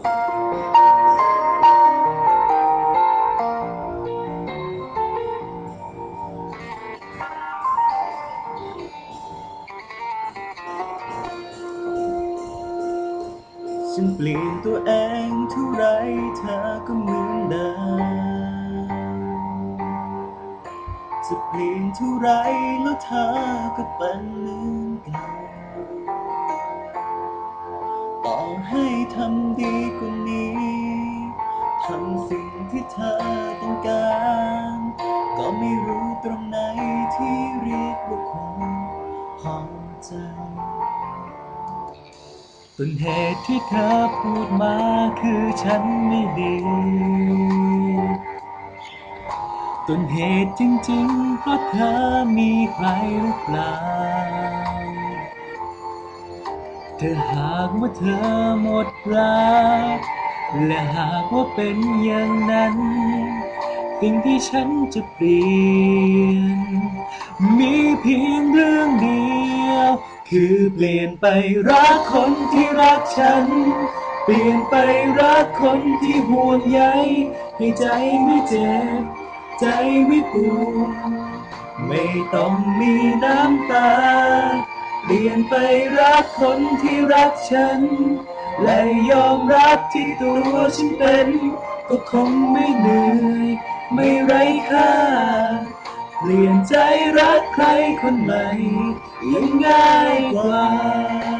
ฉันเปลี่ยนตัวเองเท่าไรเธอก็เหมือนเดิม จะเปลี่ยนเท่าไรแล้วเธอก็เป็นเหมือนเก่า ให้ทำดีกว่านี้ ทำสิ่งที่เธอต้องการ ก็ไม่รู้ตรงไหนที่เรียกว่าความพอใจต้นเหตุที่เธอพูดมาคือฉันไม่ดีต้นเหตุจริงๆเพราะเธอมีใครหรือเปล่า เธอหากว่าเธอหมดรัก และหากว่าเป็นอย่างนั้น สิ่งที่ฉันจะเปลี่ยน มีเพียงเรื่องเดียว คือเปลี่ยนไปรักคนที่รักฉัน เปลี่ยนไปรักคนที่ห่วงใยให้ใจไม่เจ็บ ใจไม่ปวดไม่ต้องมีน้ำตา ปลี่ยนไปรักคนที่รักฉัน และยอมรับที่ตัวฉันเป็น ก็คงไม่เหนื่อยไม่ไร้ค่า เปลี่ยนใจรักใครคนใหม่ยังง่ายกว่า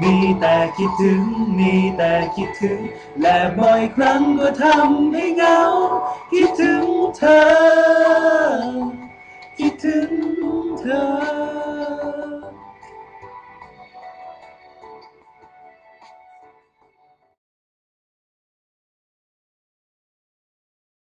มีแต่คิดถึง มีแต่คิดถึง และบ่อยครั้งก็ทำให้เหงา คิดถึงเธอ คิดถึง